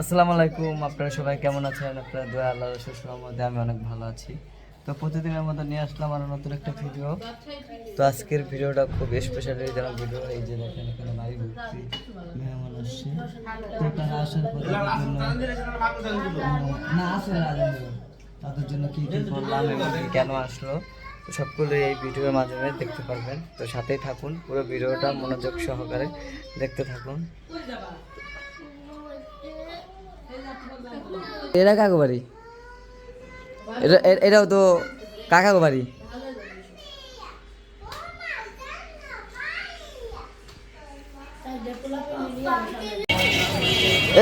আসসালামু আলাইকুম, আপনারা সবাই কেমন আছেন? আপনারা দোয়া আল্লাহ রসুলের আমি অনেক ভালো আছি। তো প্রতিদিনের মতো নিয়ে আসলাম আরও নতুন একটা ভিডিও তো আজকের ভিডিওটা খুব স্পেশাল যেন ভিডিও এই যে দেখেন এখানে নারী ভর্তি, মেহমান আসছে। তো তারা আসার পর না আলহামদুলিল্লাহ। তাদের জন্য কি কি করলাম এবং কেন আসলো সবগুলো এই ভিডিওর মাধ্যমে দেখতে পারবেন। তো সাথেই থাকুন, পুরো ভিডিওটা মনোযোগ সহকারে দেখতে থাকুন। এরা কাকু বাড়ি? এটা এটাও তো কাকাগো বাড়ি?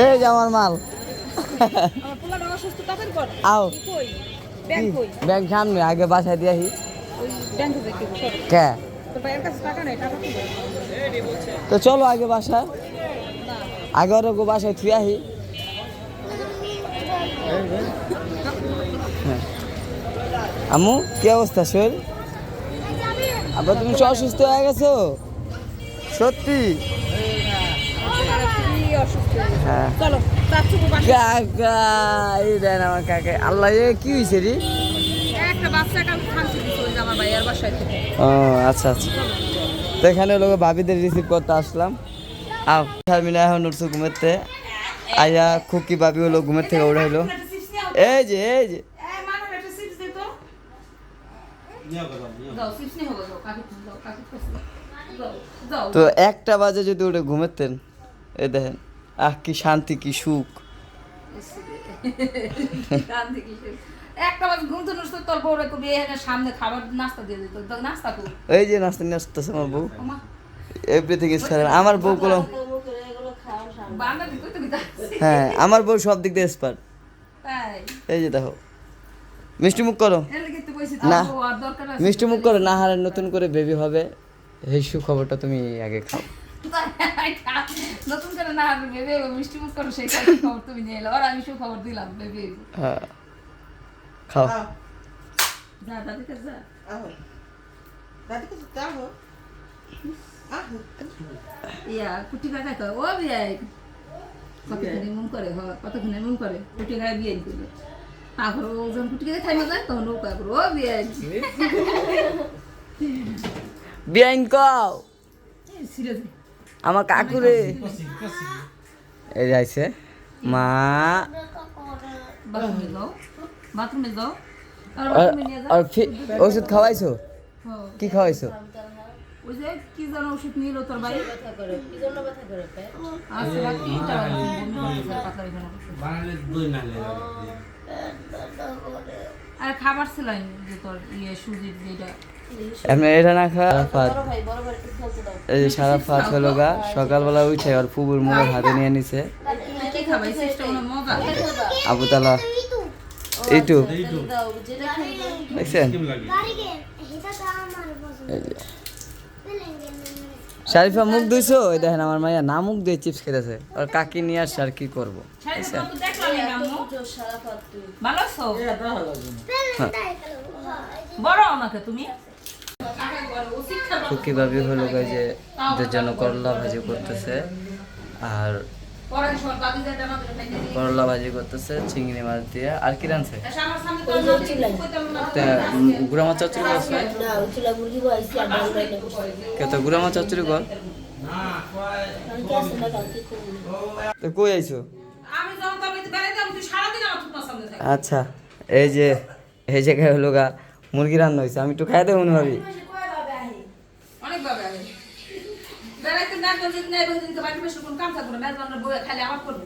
এই যে আমার মাল। আগে বাসায় দিয়ে আসি তো চলো আগে বাসায়। আগে ওর গো বাসায় থুই আহি। আম্মু কি অবস্থা শরীর? আবার তুমি অসুস্থ হয়ে গেছো? সত্যি? হয়ে। কাকা এই দেন আমার কাকা আল্লাহ এ কি হয়েছে রে? ও আচ্ছা আচ্ছা। তো এখানে লোক ভাবিদের রিসিভ করতে আসলাম। আও শারমিনা এখন উঠছে ঘুমেতে আয়া খুকি ভাবি হলো ঘুমের থেকে উঠাইলো এই যে এই যে দাও চিপস নিয়ে হবে দাও কাকি দাও কাকি দাও দাও তো একটা বাজে যদি উঠে ঘুমেতেন এই দেখেন আহ কি শান্তি কি সুখ। গান দেখি একটা বার ঘুম থেকে উঠতে তোর বউরে কবি এখানে সামনে খাবার নাস্তা দিয়ে দিত নাস্তা এই যে নাস্তা আমার বউ। ওমা। এভরিথিং ইজ ফাইন আমার বউ হ্যাঁ আমার বউ সব দিক দিয়ে এক্সপার্ট এই যে দেখো। মিষ্টি মুখ করো। না। মিষ্টি মুখ করো না হারে নতুন করে বেবি হবে এই সুখবরটা তুমি আগে খাও। নতুন করে না ভেবে মিষ্টি মুখ করো সেই খবর তুমি নিয়ে এলো। আর আমি সব দিলাম ভেবে হ্যাঁ খাও। যা দাদিকে যা। ইয়া কুটি কাকা কয় ও কতক্ষণে মন করে কতক্ষণে মন করে কুটি কাকা বিয়াই করবে। তারপর ও যখন কুটি কাকা থাইমা যায় তখন ও কয় ও বিয়াই বিয়াইন কও। আমার কাকুরে এই যাইছে মা। বাথরুমে যাও। বাথরুমে যাও। আর ওষুধ খাওয়াইছো হ্যাঁ। কি খাওয়াইছো ওই যে কি যেন ওষুধ নিল। তোর ভাই আচ্ছা আর খাবার ছিলাই যে তোর ইয়ে সুজির যেটা। এমনি এটা না খা এই যে সারাফাত হলো গা সকালবেলা উঠে আর ফুবুর মুখে হাতে নিয়ে নিছে। কি খাবাই? চেষ্টা কোনো মজা? আবু তালা এইটু দেখছেন? এই যে। শারিফা মুখ ধুইছো? ওই দেখেন আমার মাইয়া না মুখ দিয়ে চিপস খেতেছে আর কাকি নিয়ে আসছে আর কি করব? সুখী খুকি ভাবি হলো যে জন্য করলা ভাজি করতেছে। আর করলা ভাজি করতেছে চিংড়ি মাছ দিয়ে। আর কি রানছে তা গুড়া মাছ চচ্চড়ি করছে কে তো গুড়া মাছ চচ্চড়ি কর। তো কই আইছো? আচ্ছা এই যে এই জায়গায় হলো গা মুরগি রান্না হয়েছে আমি একটু খাই দেবো ভাবি। বেড়াইতে না যদি নাই বসে দিতে বাড়ি বসে কোনো কাম থাকবে না মেজবানের বউ খালি আমার করবে।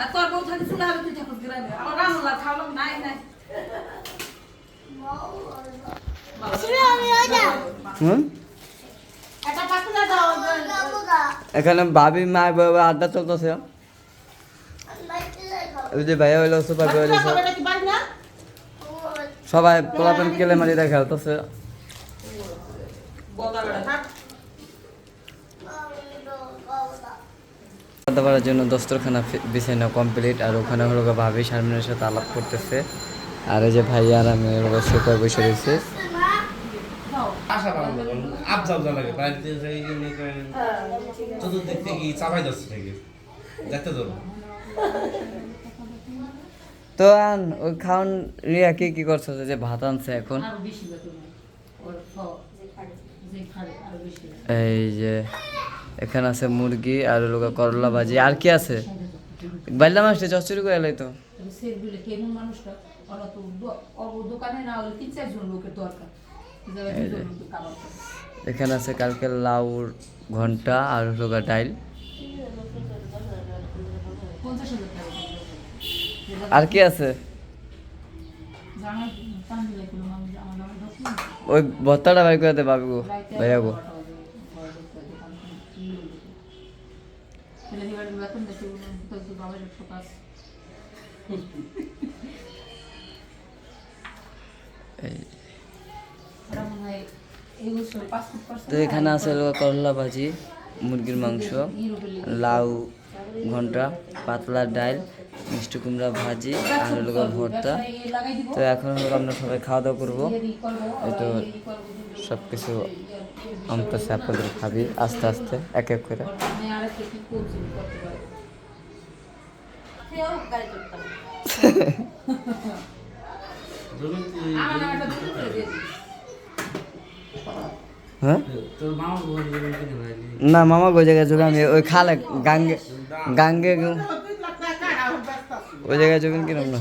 আর তোর বউ চুলা হবে তুই গ্রামে। আমার রান্না খাওয়ালাম নাই নাই। হুম? এখানে ভাবি মা বাবা আড্ডা চলতেছে। ওই যে ভাইয়া হইল সুপার সবাই পোলাপেন কেলে মারি দেখা খেলতেছে দাবারের জন্য দস্তরখানা ফি- বিছানো কমপ্লিট আর ওখানে হলো ভাবি শারমিনের সাথে আলাপ করতেছে। আর এই যে ভাইয়া আর আমি হলো সুপার বসে রয়েছে। আশা করা আবজা আবজা লাগে বাড়িতে যাই করেন চতুর্দিক থেকে চাপাই যাচ্ছে থেকে দেখতে ধরো তো আন ওই খাওন রিয়া কি কি করছ? যে ভাত আনছে এখন। আরও বেশি বেতন ওর খাওয়া যে খাবে আরও বেশি এই যে এখানে আছে মুরগি আর লোক করলা ভাজি। আর কি আছে? বাইলা মাছটা চচ্চড়ি করে এলাই তো। এখানে আছে কালকে লাউর ঘণ্টা আর হলো ডাইল। আর কি আছে। ওই ভত্তাটা বাই করে দে বাবু রাইতে ভাইয়া গো বারোটা বাজে, ঘরে ঢুকতে হয়, দোকান খুলে কি হলো? ছেলে এবার বেতন বললাম, তো বাবার করছে তো এখানে আছে করলা ভাজি মুরগির মাংস লাউ ঘণ্টা পাতলা ডাইল মিষ্টি কুমড়া ভাজি আর হলো গা ভর্তা। তো এখন হলো আমরা সবাই খাওয়া দাওয়া করব। তো সব কিছু আমতেছে আপনাদের খাবি আস্তে আস্তে এক এক করে। আমি দিস। হ্যাঁ? না মামা ওই জায়গায় যোগান ওই খালে গাঙ্গে গাঙ্গে গু- ওই জায়গায় যোগান কিরম না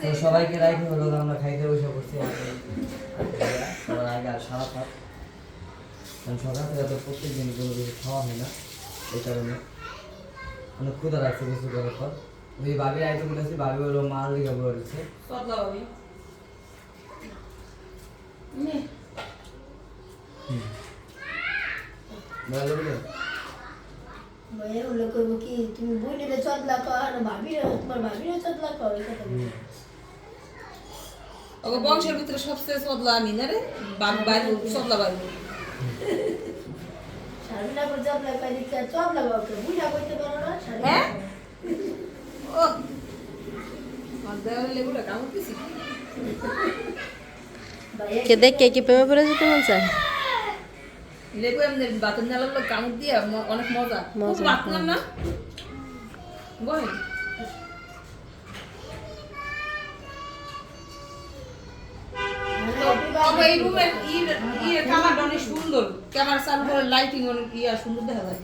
তো সবাইকে রাখি হলো আমরা খাইতে বসে পড়ছি সবার আগে আর সারা ভাত কারণ সকাল থেকে তো প্রত্যেক দিন কোনো কিছু খাওয়া হয় না এই কারণে। অনেক ক্ষুদা রাখছে কিছু করার পর। ওই বাবির আইটেম বলেছি বাবি হলো মাল লিখে বলে দিচ্ছে। সদলা ভাবি। ভালো বলে ভাইয়া হলো করব কি? তুমি বইনেরে চদলা কর ভাবিরে তোমার ভাবিরে চদলা কর এই কথা বলো। ওগো বংশের ভিতরে সবচেয়ে সদলা আমি না রে? বাপ বাইর সদলা বাইর শারমিনা করে চদলা কর দিচ্ছে চদলা কাউকে বুঝা কইতে পারো না শারমিনা। হ্যাঁ? ও কে দেখ কে কি প্রেমে পড়ে যেতে মন চায় লেবু এমনি বাতের নালা কামড় দিয়ে ম- অনেক মজা। খুব মজা, বাত না? না বল। তবে এই রুমের ইয়ে কালারটা অনেক সুন্দর। ক্যামেরা চালু করে লাইটিং অনেক ইয়া সুন্দর দেখা যায়।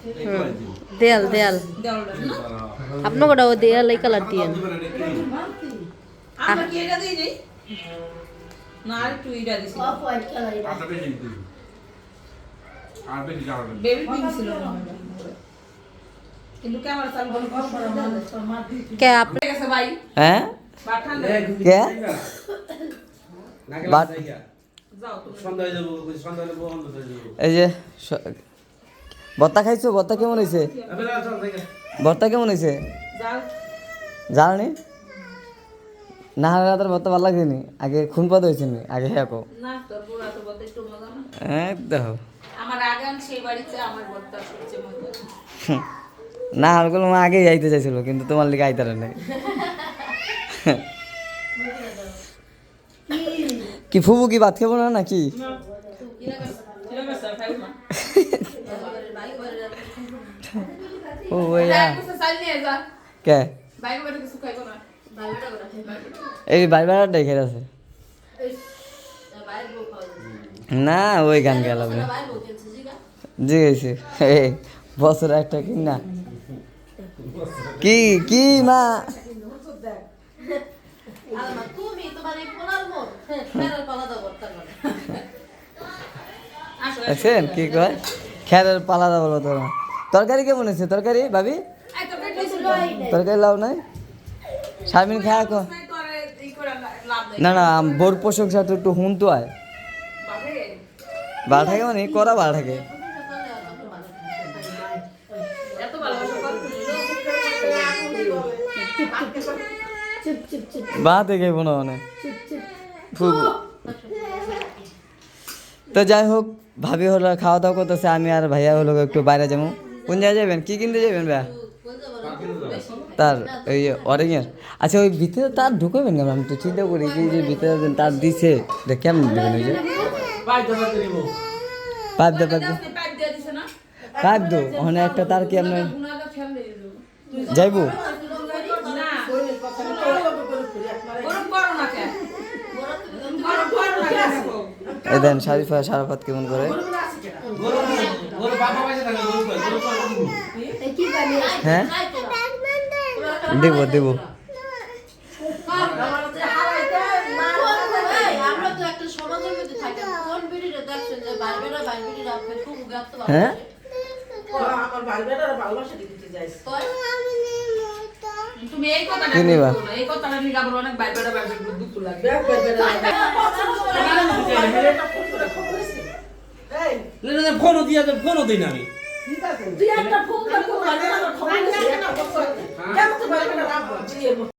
দেয়াল দেয়াল। দেওয়ালটা না? আপনার কটা ও দেয়াল এই কালার দিয়েন আমরা কি এটা দিই? নি না আর একটু এটা দিছি। অফ হোয়াইট কালার এটা। আর বেশি যাওয়ার বেবি পিঙ্ক ছিল কিন্তু ক্যামেরা চালু করে খুব সুন্দর দেখা যায়। কে আপ ঠিক ভাই। হ্যাঁ? কে? বাট- হলে এই যে ভর্তা খাইছো? ভর্তা কেমন হয়েছে? ভর্তা কেমন হয়েছে? যাও। জানি না রাতের ভর্তা ভালো লাগেনি আগে খুন পাত হয়েছে নি। আগে হ্যাঁ কো না তোর বুড়া তো বলতে একটু মজা না? হ্যাঁ দেখো। আমার আগান সেই বাড়িতে আমার বর্তা সবচেয়ে মজা না ওগুলো মা আগেই যাইতে চাইছিল কিন্তু তোমার লিগে আইতারে নাই। কি ফুবু কি ভাত খাব না নাকি? ও। কে? এই খেয়ে আছে। না ওই গান গেলাম না জি। গেছি এই বছর একটা কি না কি কি মা? পালা দেখছেন কি কয়? খেয়ালের পালাদা বলো তোরা। তরকারি কেমন হয়েছে? তরকারি ভাবি? তরকারি লাউ নাই? শারমিন খায় কো। না না বোর প্রশংসা তো একটু হুন তো আয় ভালো থাকে মানে? করা ভালো থাকে। চুপ চুপ চুপ বা দেখে মনে তো যাই হোক, ভাবি হলো খাওয়া দাওয়া করতেছে, আমি আর ভাইয়া হলো একটু বাইরে যাব। কোন জায়গায় যাবেন? কি কিনতে যাবেন ভাইয়া? তার ওই অরেঞ্জের আচ্ছা ওই ভিতরে তার ঢুকাবেন কেন? আমি তো চিন্তা করি কি যে ভিতরে তার দিছে। কেমন দেবেন ওই যে? পাইপ দিয়ে পাইপ দিয়ে পাইপ দো ওখানে একটা তার কি আপনার। যাইবো না গরম করো না কেন গরম করো না কেন এই দেন শারিফা সারাফাত কেমন করে গরু গরু বাবা পাশে থাকে গরু কয় গরু কয় গরু এই কি জানি হ্যাঁ দেব দেব এই, আমরা তো একটা সমাজের মধ্যে থাকি কোন বিড়িটা দেখছেন যে বাইবেরা বাইবেরা আপনি খুব গাপ্ত হ্যাঁ? আমার ভাই বেটারা ভালোবাসা দিতে যাইছে তুমি এই কথাটা কি নিবা? বলো না, এই কথাটা নিয়ে আবার অনেক বাইরে বাইরে বাইরে দুঃখ লাগবে ফোন খবর এই ফোনও দিয়া দে ফোনও দেই না আমি ঠিক আছে তুই একটা ফোন করে খবর আছে খবর আছে কেন তো ভাই বেটা রাখব